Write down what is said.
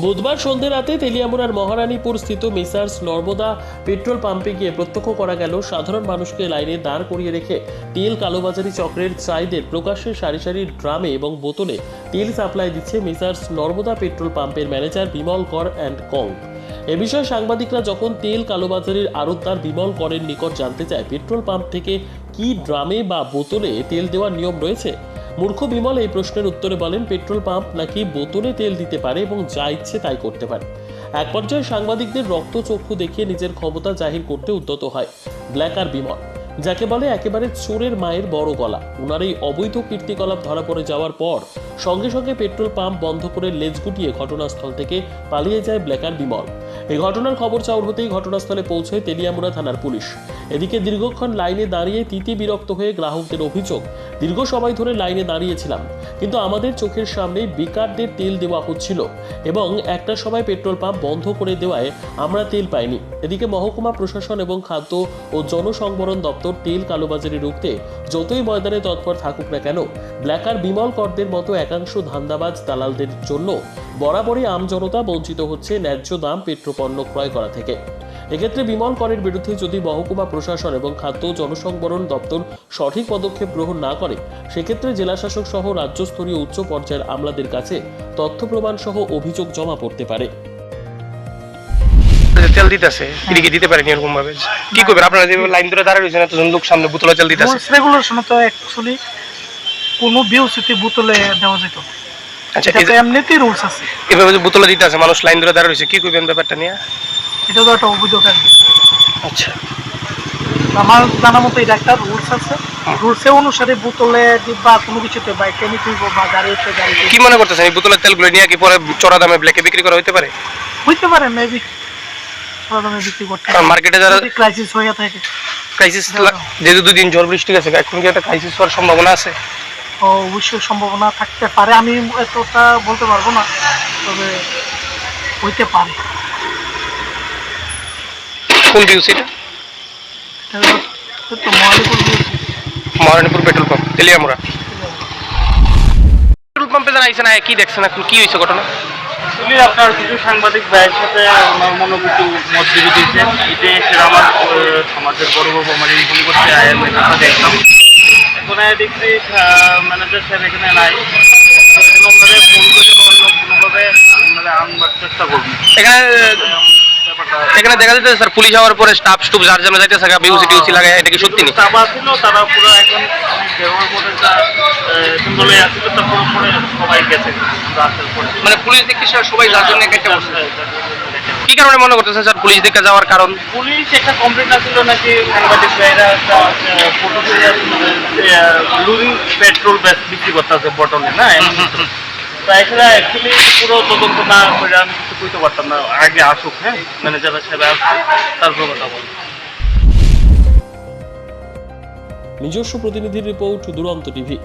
বুধবার সন্ধ্যে রাতে তেলিয়ামুড়ার মহারানীপুর স্থিত মেসার্স নর্মদা পেট্রোল পাম্পে গিয়ে প্রত্যক্ষ করা গেল, সাধারণ মানুষকে লাইনে দাঁড় করিয়ে রেখে তেল কালোবাজারি চক্রের চাইদের প্রকাশ্যে সারি সারি ড্রামে এবং বোতলে তেল সাপ্লাই দিচ্ছে মেসার্স নর্মদা পেট্রোল পাম্পের manager Bimal Kar and co. এ বিষয়ে সাংবাদিকরা যখন তেল কালোবাজারির আড়তদার বিমল করের নিকট জানতে চায় পেট্রোল পাম্প থেকে কি ড্রামে বা বোতলে তেল দেওয়ার নিয়ম রয়েছে মূর্খ বিমল এই প্রশ্নের উত্তরে বলেন, পেট্রোল পাম্প নাকি বোতলে তেল দিতে পারে এবং যা ইচ্ছে তাই করতে পারে। এক পর্যায়ে সাংবাদিকদের রক্তচক্ষু দেখিয়ে নিজের ক্ষমতা জাহির করতে উদ্যত হয় ব্ল্যাক আর বিমল। যাকে বলে একেবারে চোরের মায়ের বড় গলা। উনার এই অবৈধ কীর্তিকলাপ ধরা পড়ে যাওয়ার পর সঙ্গে সঙ্গে পেট্রোল পাম্প বন্ধ করে লেজ গুটিয়ে ঘটনাস্থল থেকে পালিয়ে যায় ব্ল্যাক আর বিমল। এই ঘটনার খবর চাউর হতেই ঘটনাস্থলে পৌঁছয় তেলিয়ামুড়া থানার পুলিশ। এদিকে দীর্ঘক্ষণ লাইনে দাঁড়িয়ে তিতি বিরক্ত হয়ে গ্রাহকদের অভিযোগ, দীর্ঘ সময় ধরে লাইনে দাঁড়িয়েছিলাম, কিন্তু আমাদের চোখের সামনে বেকারদের তেল দেওয়া হচ্ছিল এবং একটা সময় পেট্রোল পাম্প বন্ধ করে দেওয়ায় আমরা তেল পাইনি। এদিকে মহকুমা প্রশাসন এবং খাদ্য ও জনসংবরণ দপ্তর তেল, কালোবাজারি রুখতে যতই ময়দানে তৎপর থাকুক না কেন ব্ল্যাকার বিমল করদের মতো একাংশ ধান্দাবাজ দালালদের জন্য বরাবরই আমজনতা বঞ্চিত হচ্ছে ন্যায্য দাম পেট্রোপণ্য ক্রয় করা থেকে। এক্ষেত্রে বিমল করের বিরুদ্ধে যদি মহকুমা প্রশাসন এবং খাদ্য জনসংবরণ দপ্তর সঠিক পদক্ষেপ গ্রহণ না করে, সেক্ষেত্রে জেলাশাসক সহ রাজ্যস্তরীয় উচ্চ পর্যায়ের আমলাদের কাছে তথ্য প্রমাণ সহ অভিযোগ জমা পড়তে পারে। যে তেল দিতেছে দিতে পারেনি এরকম ভাবে কি করবেন? আপনারা যে লাইন ধরে দাঁড়িয়ে রয়েছেন এতজন লোক সামনে বোতলে তেল দিতেছে। রেগুলেশন তো অ্যাকচুয়ালি কোনো বোতলে দেওয়া যেত আচ্ছা এটা এমনিতেই রুলস আছে। এভাবে যে বোতলে দিতে আছে মানুষ লাইন ধরে দাঁড়িয়ে রয়েছে কি করবেন ব্যাপারটা নিয়ে? এটা তো একটা কাজ আচ্ছা। আমার জানা মতো এটা একটা রুলস আছে। রুলসে অনুসারে বোতলে বা কোনো কিছুতে বাইকে নিতে হইব বা গাড়িতে গাড়িতে কি মনে করতেছেন এই বোতলের তেলগুলো নিয়ে কি পরে চড়া দামে ব্ল্যাকে বিক্রি করা হতে পারে? হইতে পারে মেবি দামে বিক্রি করতে মার্কেটে যারা ক্রাইসিস হয়ে থাকে। ক্রাইসিস যেহেতু দুদিন ঝড় বৃষ্টি গেছে এখন কি একটা ক্রাইসিস হওয়ার সম্ভাবনা আছে? ও অবশ্যই সম্ভাবনা থাকতে পারে। আমি এতটা বলতে পারব না তবে হইতে পারে। কোন বিউসিটা এটা? Maharanipur petrol pump Teliamura. Petrol পাম্পে যারা আইসেন আয় কি দেখছেন এখন? কি হয়েছে ঘটনা? আপনার কিছু সাংবাদিক ভাইয়ের সাথে আমার মনে কিছু মত এতে সেটা আমার আমাদের বড় বাবু ইনফোন করতে আয় কথা দেখলাম এখন দেখছি ম্যানেজার এখানে নাই। তো ওনাদের ফোন করে অন্য কোনোভাবে ওনারা আনবার চেষ্টা এখানে দেখা যাচ্ছে স্যার পুলিশ হওয়ার পরে স্টাফ স্টুপ যার যাইতেছে বিউসি টিউসি লাগায় এটা কি সত্যি নি চাপা তারা পুরো এখন যা সিম্বলে তারপর পরে সবাই গেছে আসার পরে। মানে পুলিশ দেখতে সবাই যার জন্য একটা হ্যাঁ, কি কারণে মনে করতেছেন স্যার পুলিশ দিকে যাওয়ার কারণ? পুলিশ একটা কমপ্লেন আসছিল নাকি সাংবাদিক ভাইরা ফটো লুরিং পেট্রোল ব্যাস বিক্রি করতে আছে বটলে না? তো এখানে অ্যাকচুয়ালি পুরো তদন্ত না করে আমি কিছু কইতে পারতাম না। আগে আসুক হ্যাঁ? ম্যানেজার সাহেব আসুক তারপর কথা বলব। নিজস্ব প্রতিনিধির রিপোর্ট দুরন্ত টিভি।